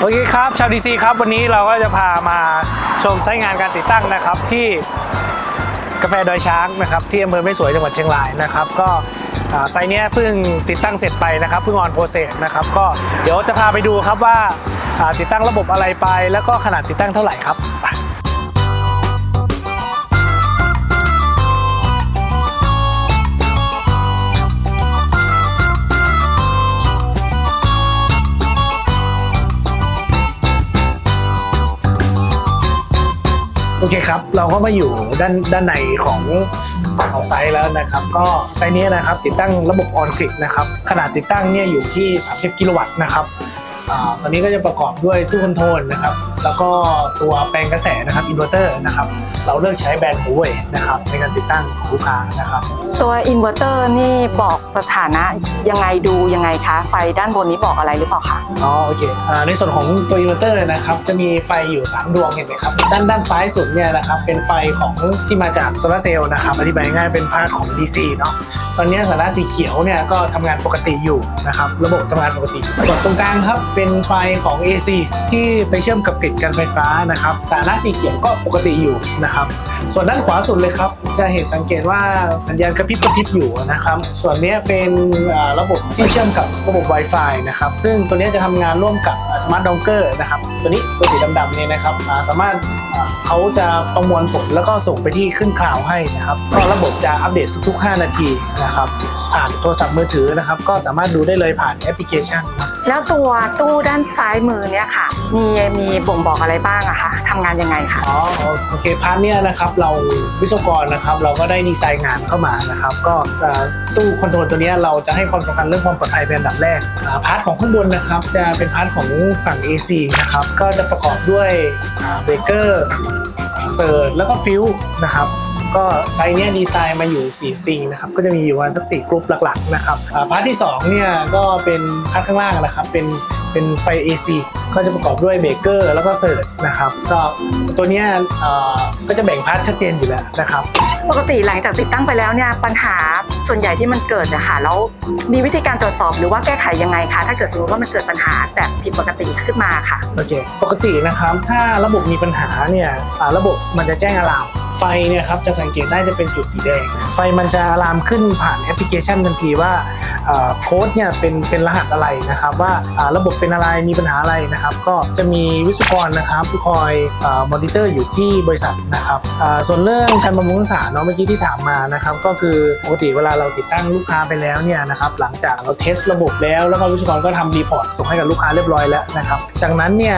โอเคครับชาวดีซีครับ วันนี้เราก็จะพามาชมไซต์งานการติดตั้งนะครับ ที่กาแฟดอยช้างนะครับที่อำเภอแม่สวยจังหวัดเชียงรายนะครับ ก็ไซต์เนี้ยเพิ่งติดตั้งเสร็จไปนะครับเพิ่งออนโปรเซสนะครับก็เดี๋ยวจะพาไปดูครับว่าอ่าติดตั้งระบบอะไรไป แล้วก็ขนาดติดตั้งเท่าไหร่ครับ โอเคครับ เราก็มาอยู่ด้านด้านในของของไซส์แล้วนะครับ ก็ไซส์นี้นะครับติดตั้งระบบออนคลิกนะครับ ขนาดติดตั้งเนี่ยอยู่ที่ 30 กิโลวัตต์นะครับอ่าตอนนี้ก็จะประกอบด้วยตู้คอนโทรลนะครับ แล้วก็ตัวแปลงกระแสนะครับอินเวอร์เตอร์นะครับเราเลือกใช้แบรนด์หูเว่ยนะครับในการติดตั้งของลูกค้านะครับตัวอินเวอร์เตอร์นี่บอกสถานะยังไงดูยังไงคะไฟด้านบนนี้บอกอะไรหรือเปล่าคะอ๋อโอเคอ่าในส่วนของตัวอินเวอร์เตอร์นะครับจะมีไฟอยู่ 3 ดวงเห็นไหมครับด้านด้านซ้ายสุดเนี่ยนะครับเป็นไฟของที่มาจากโซลาร์เซลล์นะครับอธิบายง่ายๆเป็นพาร์ทของ DC เนาะตอนนี้สาระสีเขียวเนี่ยก็ทำงานปกติอยู่นะครับระบบทำงานปกติ ส่วนตรงกลางครับเป็นไฟของ AC ที่ไปเชื่อมกับกริดการไฟฟ้านะครับ สาระสีเขียวก็ปกติอยู่นะครับ ส่วนด้านขวาสุดเลยครับ จะเห็นสังเกตว่าสัญญาณกระพริบกระพริบอยู่นะครับ ส่วนนี้เป็นระบบที่เชื่อมกับระบบ Wi-Fi นะครับ ซึ่งตัวนี้จะทำงานร่วมกับ Smart Dongle นะครับ ตัวนี้ตัวสีดำๆเนี่ยนะครับสามารถเขาจะประมวลผลแล้วก็ส่งไปที่ขึ้นคลาวให้นะครับ ก็ระบบจะอัปเดตทุก ๆ 5 นาทีนะครับ ผ่านโทรศัพท์มือถือนะครับ ก็สามารถดูได้เลยผ่านแอปพลิเคชัน แล้วตัวตู้ด้านซ้ายมือเนี่ยค่ะ มีมีบ่งบอกอะไรบ้างอะคะทำงานยังไงคะอ๋อโอเคพาร์ทเนี้ยนะครับเราวิศวกรนะครับเราก็ได้ดีไซน์งานเข้ามานะครับก็ตู้คอนโทรลตัวเนี้ยเราจะให้ความสำคัญเรื่องความปลอดภัยเป็นอันดับแรกพาร์ทของข้างบนนะครับจะเป็นพาร์ทของฝั่ง AC นะครับก็จะประกอบด้วยเบรกเกอร์เซิร์แล้วก็ฟิวนะครับ ก็ไซส์เนี้ยดีไซน์มาอยู่4สตริงนะครับก็จะมีอยู่ประมาณสัก4กรุ๊ปหลักๆนะครับพาร์ทที่2เนี่ยก็เป็นพาร์ทข้างล่างนะครับเป็นเป็นไฟ AC ก็จะประกอบด้วยเบรกเกอร์แล้วก็เซิร์นะครับก็ตัวเนี้ยก็จะแบ่งพาร์ทชัดเจนอยู่แล้วนะครับ ปกติหลังจากติดตั้งไปแล้วเนี่ยปัญหาส่วนใหญ่ที่มันเกิดนะคะแล้วมีวิธีการตรวจสอบหรือว่าแก้ไขยังไงคะถ้าเกิดสมมติว่ามันเกิดปัญหาแบบผิดปกติขึ้นมาค่ะโอเคปกตินะครับถ้าระบบมีปัญหาเนี่ยระบบมันจะแจ้งอะลามไฟเนี่ยครับจะสังเกตได้จะเป็นจุดสีแดง ไฟมันจะอะลามขึ้นผ่านแอปพลิเคชันทันทีว่าโค้ดเนี่ยเป็นเป็นรหัสอะไรนะครับ ว่าระบบเป็นอะไรมีปัญหาอะไรนะครับ ก็จะมีวิศวกรนะครับคอยมอนิเตอร์อยู่ที่บริษัทนะครับส่วนเรื่องการบำรุงรักษาเนาะเมื่อกี้ที่ถามมานะครับก็คือปกติเวลาเราติดตั้งลูกค้าไปแล้วเนี่ยนะครับหลังจากเราเทสระบบแล้วแล้วก็วิศวกรก็ทำรีพอร์ตส่งให้กับลูกค้าเรียบร้อยแล้วนะครับจากนั้นเนี่ย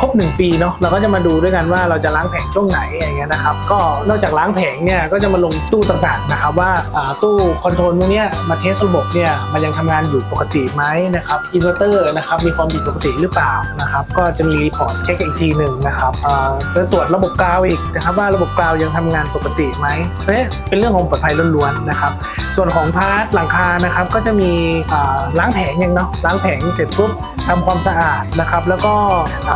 ครบ 1 ปีเนาะเราก็จะมาดูด้วยกันว่าเราจะล้างแผงช่วงไหนอย่างเงี้ยนะครับก็นอกจากล้างแผงเนี่ยก็จะมาลงตู้ต่างๆนะครับว่าตู้คอนโทรลพวกเนี้ยมาเทสระบบเนี่ยมันยังทำงานอยู่ปกติไหมนะครับอินเวอร์เตอร์นะครับมีความผิดปกติหรือเปล่านะครับก็จะมีรีพอร์ตเช็คอีกทีหนึ่งนะครับอ่าแล้วตรวจระบบกราวอีกนะครับว่าระบบกราวยังทำงานปกติไหมเอ๊ะเป็นเรื่องของปลอดภัยล้วนๆนะครับ ส่วนของพาร์ทหลังคานะครับก็จะมีล้างแผงอย่างเนาะล้างแผงเสร็จปุ๊บทำความสะอาดนะครับ แล้วก็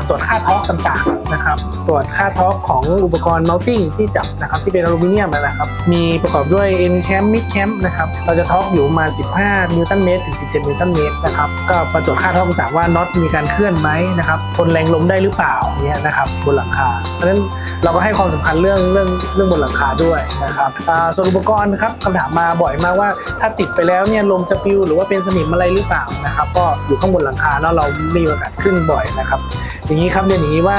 ตรวจค่าท็อกต่างๆนะครับ ตรวจค่าท็อกของอุปกรณ์ mounting ที่จับนะครับที่เป็นอลูมิเนียมนะครับ มีประกอบด้วย N cam mid cam นะครับ เราจะท็อกอยู่มา 15 นิวตันเมตรถึง 17 นิวตันเมตรนะครับ ก็มาตรวจค่าท็อกต่างๆว่าน็อตมีการเคลื่อนไหมนะครับ ทนแรงลมได้หรือเปล่าเนี่ยนะครับบนหลังคา เพราะฉะนั้นเราก็ให้ความสำคัญเรื่องเรื่องเรื่องบนหลังคาด้วยนะครับอ่าส่วนอุปกรณ์ครับคำถามมาบ่อยมากว่า ถ้าติดไปแล้วเนี่ยลมจะปิวหรือว่าเป็นสนิมอะไรหรือเปล่านะครับ ก็อยู่ข้างบนหลังคาเนาะเรามีโอกาสขึ้นบ่อยนะครับ อย่างนี้ครับเรียนอย่างนี้ว่า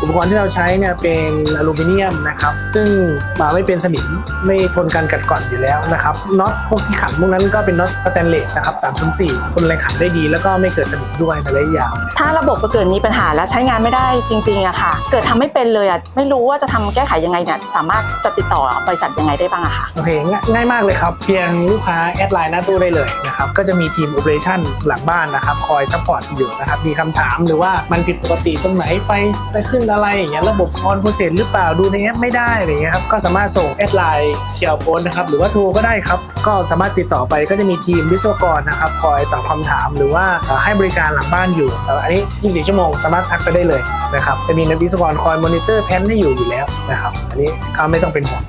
อุปกรณ์ที่เราใช้เนี่ยเป็นอลูมิเนียมนะครับ ซึ่งมาไม่เป็นสนิมไม่ทนการกัดกร่อนอยู่แล้วนะครับน็อตพวกที่ขันพวกนั้นก็เป็นน็อตสแตนเลสนะครับ304ทนแรงขันได้ดี แล้วก็ไม่เกิดสนิมด้วยในระยะยาว ถ้าระบบเกิดมีปัญหาแล้วใช้งานไม่ได้จริงๆอะค่ะ เกิดทำไม่เป็นเลยอะไม่รู้ว่าจะทำแก้ไขยังไงเนี่ยสามารถจะติดต่อบริษัทยังไงได้บ้างอะคะโอเคง่ายง่ายมากเลยครับ เพียงลูกค้าแอดไลน์หน้าตู้ได้เลยนะครับก็จะมีทีมโอเปอเรชั่นหลังบ้านนะครับคอยซัพพอร์ตอยู่นะครับมีคำถามหรือว่ามันผิดปกติตรงไหนไฟไปขึ้นอะไรอย่างเงี้ยระบบออนโปรเซสหรือเปล่าดูในแอปไม่ได้อะไรอย่างเงี้ยครับก็สามารถส่งแอดไลน์เคียวโพสนะครับหรือว่าโทรก็ได้ครับก็สามารถติดต่อไปก็จะมีทีมวิศวกรนะครับคอยตอบคำถามหรือว่าให้บริการหลังบ้านอยู่เอ่อันนี้ 24 ชั่วโมงสามารถทักไปได้เลยนะครับจะมีนักวิศวกรคอยมอนิเตอร์แพนให้อยู่อยู่แล้วนะครับอันนี้ก็ไม่ต้องเป็นห่วง